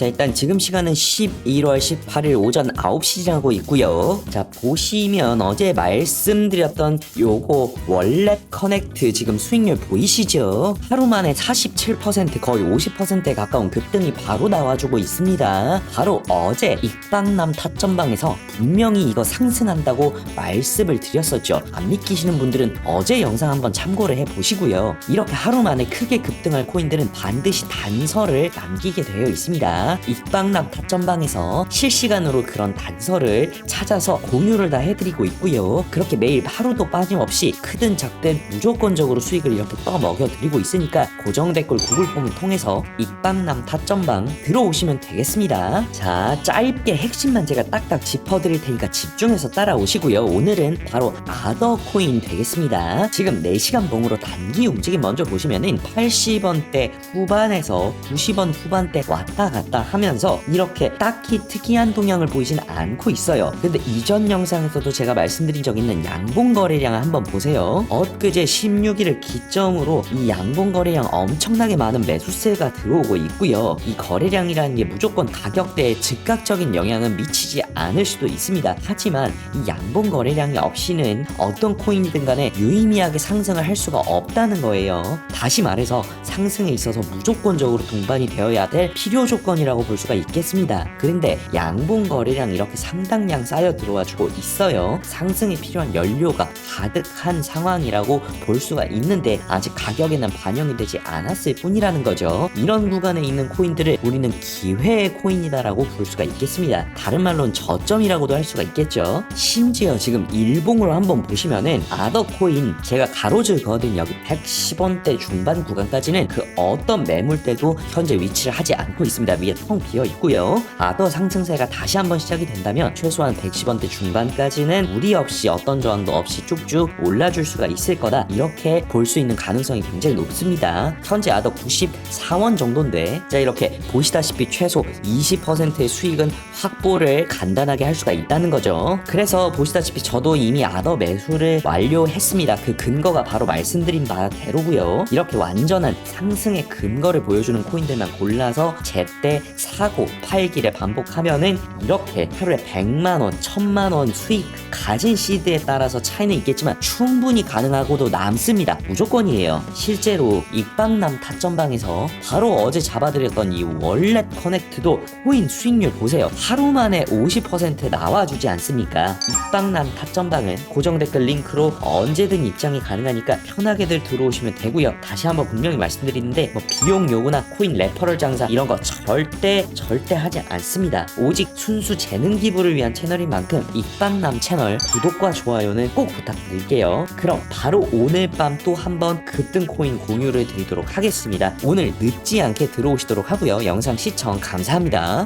자 일단 지금 시간은 11월 18일 오전 9시 지나고 있고요. 자 보시면 어제 말씀드렸던 요거 월렛 커넥트 지금 수익률 보이시죠? 하루 만에 47% 거의 50%에 가까운 급등이 바로 나와주고 있습니다. 바로 어제 익방남 타점방에서 분명히 이거 상승한다고 말씀을 드렸었죠. 안 믿기시는 분들은 어제 영상 한번 참고를 해 보시고요. 이렇게 하루 만에 크게 급등할 코인들은 반드시 단서를 남기게 되어 있습니다 익방남 타점방에서 실시간으로 그런 단서를 찾아서 공유를 다 해드리고 있고요. 그렇게 매일 하루도 빠짐없이 크든 작든 무조건적으로 수익을 이렇게 떠먹여 드리고 있으니까 고정 댓글 구글 폼을 통해서 익방남 타점방 들어오시면 되겠습니다. 자 짧게 핵심만 제가 딱딱 짚어드릴 테니까 집중해서 따라오시고요. 오늘은 바로 아더 코인 되겠습니다. 지금 4시간 봉으로 단기 움직임 먼저 보시면은 80원대 후반에서 90원 후반대 왔다 갔다 하면서 이렇게 딱히 특이한 동향을 보이진 않고 있어요. 근데 이전 영상에서도 제가 말씀드린 적 있는 양봉 거래량을 한번 보세요. 엊그제 16일을 기점으로 이 양봉 거래량 엄청나게 많은 매수세가 들어오고 있고요. 이 거래량이라는 게 무조건 가격대에 즉각적인 영향은 미치지 않을 수도 있습니다. 하지만 이 양봉 거래량이 없이는 어떤 코인이든 간에 유의미하게 상승을 할 수가 없다는 거예요. 다시 말해서 상승에 있어서 무조건적으로 동반이 되어야 될 필요 조건이 라고 볼 수가 있겠습니다. 그런데 양봉 거래량 이렇게 상당량 쌓여 들어와 주고 있어요. 상승에 필요한 연료가 가득한 상황이라고 볼 수가 있는데 아직 가격에는 반영이 되지 않았을 뿐이라는 거죠. 이런 구간에 있는 코인들을 우리는 기회의 코인이다라고 볼 수가 있겠습니다. 다른 말로는 저점이라고도 할 수가 있겠죠. 심지어 지금 일봉으로 한번 보시면은 아더 코인 제가 가로줄 그어둔 여기 110원대 중반 구간까지는 그 어떤 매물대도 현재 위치를 하지 않고 있습니다 위에 텅 비어 있고요. 아더 상승세가 다시 한번 시작이 된다면 최소한 110원대 중반까지는 무리 없이 어떤 저항도 없이 쭉쭉 올라줄 수가 있을 거다. 이렇게 볼 수 있는 가능성이 굉장히 높습니다. 현재 아더 94원 정도인데 자 이렇게 보시다시피 최소 20%의 수익은 확보를 간단하게 할 수가 있다는 거죠. 그래서 보시다시피 저도 이미 아더 매수를 완료했습니다. 그 근거가 바로 말씀드린 바대로고요. 이렇게 완전한 상승의 근거를 보여주는 코인들만 골라서 제때 사고 팔기를 반복하면은 이렇게 하루에 100만 원 1000만 원 수익 가진 시드에 따라서 차이는 있겠지만 충분히 가능하고도 남습니다. 무조건이에요. 실제로 익방남 타점방에서 바로 어제 잡아드렸던 이 월렛 커넥트도 코인 수익률 보세요. 하루 만에 50% 나와주지 않습니까? 익방남 타점방은 고정 댓글 링크로 언제든 입장이 가능하니까 편하게들 들어오시면 되고요. 다시 한번 분명히 말씀드리는데 뭐 비용 요구나 코인 레퍼럴 장사 이런 거 절대 절대 하지 않습니다. 오직 순수 재능 기부를 위한 채널인 만큼 익방남 채널 구독과 좋아요는 꼭 부탁드릴게요. 그럼 바로 오늘 밤 또 한번 급등 코인 공유를 드리도록 하겠습니다. 오늘 늦지 않게 들어오시도록 하고요. 영상 시청 감사합니다